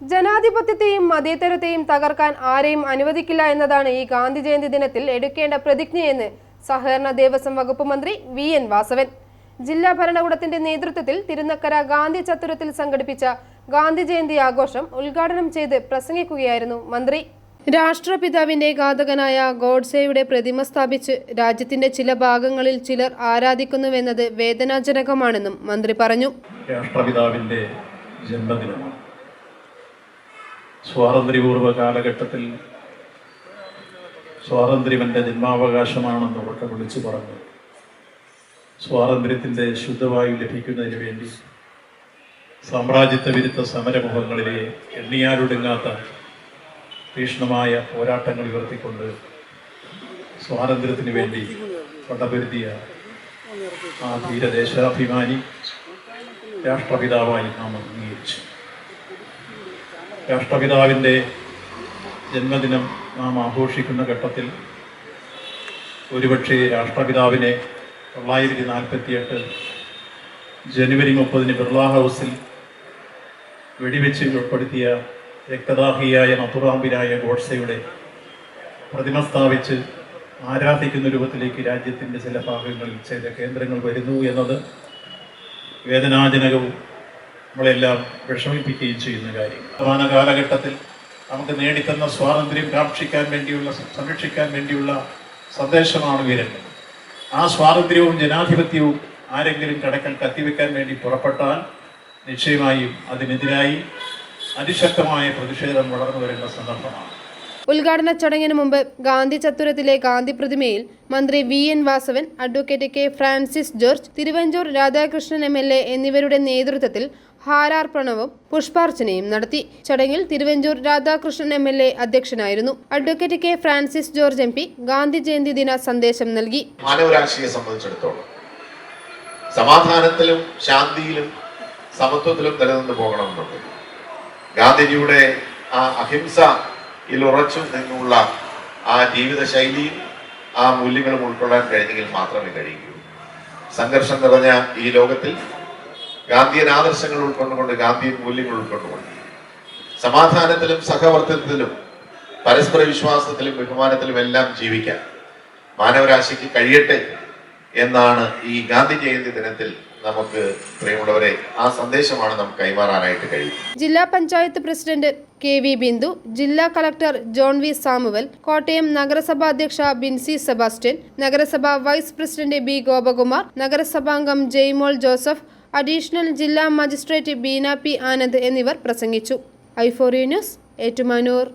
ജനാധിപത്യത്തെയും മതേതരത്തെയും തകർക്കാൻ ആരെയും അനുവദിക്കില്ല എന്നതാണ് ഈ ഗാന്ധി ജയന്തി ദിനത്തിൽ എടുക്കേണ്ട പ്രതിജ്ഞയെന്ന് സഹകരണ ദേവസ്വം വകുപ്പ് മന്ത്രി വി എൻ വാസവൻ. ജില്ലാ ഭരണകൂടത്തിന്റെ നേതൃത്വത്തിൽ തിരുനക്കര ഗാന്ധി ചത്തുരത്തിൽ സംഘടിപ്പിച്ച ഗാന്ധി ജയന്തി ആഘോഷം ഉദ്ഘാടനം ചെയ്ത് പ്രസംഗിക്കുകയായിരുന്നു മന്ത്രി. രാഷ്ട്രപിതാവിന്റെ ഘാതകനായ ഗോഡ്സെയുടെ പ്രതിമ സ്ഥാപിച്ച് രാജ്യത്തിന്റെ ചില ഭാഗങ്ങളിൽ ചിലർ ആരാധിക്കുന്നുവെന്നത് വേദനാജനകമാണെന്നും മന്ത്രി പറഞ്ഞു. രാഷ്ട്രപിതാവിന്റെ ജന്മദിനമാണ്. സ്വാതന്ത്ര്യപൂർവ കാലഘട്ടത്തിൽ സ്വാതന്ത്ര്യം എന്റെ ജന്മാവകാശമാണെന്ന് ഉറക്കെ വിളിച്ചു പറഞ്ഞു. സ്വാതന്ത്ര്യത്തിന്റെ ശുദ്ധവായു ലഭിക്കുന്നതിന് വേണ്ടി സാമ്രാജ്യത്വ വിരുദ്ധ സമരമുഖങ്ങളിലെ എണ്ണിയാലൊടുങ്ങാത്ത തീക്ഷ്ണമായ പോരാട്ടങ്ങൾ ഉയർത്തിക്കൊണ്ട് സ്വാതന്ത്ര്യത്തിന് വേണ്ടി പടപൊരുതിയ ആ ധീരദേശാഭിമാനി രാഷ്ട്രപിതാവായി നാം അംഗീകരിച്ചു. രാഷ്ട്രപിതാവിന്റെ ജന്മദിനം നാം ആഘോഷിക്കുന്ന ഘട്ടത്തിൽ ഒരുപക്ഷെ രാഷ്ട്രപിതാവിനെ തൊള്ളായിരത്തി നാൽപ്പത്തിയെട്ട് ജനുവരി മുപ്പതിന് ബിർള ഹൗസിൽ വെടിവെച്ച് ഉൾപ്പെടുത്തിയ രക്തദാഹിയായ നത്തുറാമ്പിനായ ഗോഡ്സയുടെ പ്രതിമ സ്ഥാപിച്ച് ആരാധിക്കുന്ന രൂപത്തിലേക്ക് രാജ്യത്തിന്റെ ചില ഭാഗങ്ങളിൽ ചില കേന്ദ്രങ്ങൾ വരുന്നു എന്നത് വേദനാജനകവും നമ്മളെല്ലാം വിഷമിപ്പിക്കുകയും ചെയ്യുന്ന കാര്യം. വർത്തമാന കാലഘട്ടത്തിൽ നമുക്ക് നേടിത്തന്ന സ്വാതന്ത്ര്യം കാക്ഷിക്കാൻ വേണ്ടിയുള്ള സംരക്ഷിക്കാൻ വേണ്ടിയുള്ള സന്ദേശമാണ് വീരങ്ങൾ. ആ സ്വാതന്ത്ര്യവും ജനാധിപത്യവും ആരെങ്കിലും കടക്കൽ കത്തിവെക്കാൻ വേണ്ടി പുറപ്പെട്ടാൽ നിശ്ചയമായും അതിനെതിരായി അതിശക്തമായ പ്രതിഷേധം വളർന്നു വരേണ്ട സന്ദർഭമാണ്. ഉദ്ഘാടന ചടങ്ങിന് മുമ്പ് ഗാന്ധി ചത്തുരത്തിലെ ഗാന്ധി പ്രതിമയിൽ മന്ത്രി V N Vasavan advocate K Francis George Thiruvanchoor Radhakrishnan A എന്നിവരുടെ നേതൃത്വത്തിൽ ഹാരാർപ്പണവും പുഷ്പാർച്ചനയും നടത്തി. ചടങ്ങിൽ Thiruvanchoor Radhakrishnan M L A അധ്യക്ഷനായിരുന്നു. Advocate K Francis George M P Gandhi Jayanti ദിന സന്ദേശം നൽകി. മാനവരാശിയെ സംബന്ധിച്ചിടത്തോളം സമാധാനത്തിലും ശാന്തിയിലും സമത്വത്തിലും നിലനിന്ന് പോകണമെന്നുണ്ട്. ഗാന്ധിജിയുടെ ആ അഹിംസയിൽ ഉറച്ചു നിന്നുള്ള ആ ജീവിത ശൈലിയും ആ മൂല്യങ്ങളും ഉൾക്കൊള്ളാൻ കഴിഞ്ഞെങ്കിൽ മാത്രമേ കഴിയൂ. സംഘർഷം നിറഞ്ഞ ഈ ലോകത്തിൽ ഗാന്ധിയൻ ആദർശങ്ങൾ ഉൾക്കൊണ്ടുകൊണ്ട് ഗാന്ധിയൻ മൂല്യങ്ങൾ ഉൾക്കൊണ്ടുകൊണ്ട്. സമാധാനത്തിലും സഹവർത്തിത്വത്തിലും പരസ്പര വിശ്വാസത്തിലും ബഹുമാനത്തിലും എല്ലാം ജീവിക്കാൻ മാനവരാശിക്ക് കഴിയട്ടെ എന്നാണ് ഈ ഗാന്ധി ജയന്തി ദിനത്തിൽ നമുക്ക് പ്രിയമുള്ളവരെ ആ സന്ദേശമാണ് നമുക്ക് കൈമാറാനായിട്ട് കഴിയും ജില്ലാ panchayat president K V Bindu ജില്ലാ കളക്ടർ ജോൺ വി സാമുവൽ കോട്ടയം നഗരസഭാ അധ്യക്ഷ ബിൻസി സെബാസ്റ്റ്യൻ നഗരസഭാ വൈസ് പ്രസിഡന്റ് ബി ഗോപകുമാർ നഗരസഭാംഗം ജെയ്മോൾ ജോസഫ് അഡീഷണൽ ജില്ലാ മജിസ്ട്രേറ്റ് ബീന പി ആനന്ദ് എന്നിവർ പ്രസംഗിച്ചു. ഐഫോറി ന്യൂസ് ഏറ്റുമാനൂർ.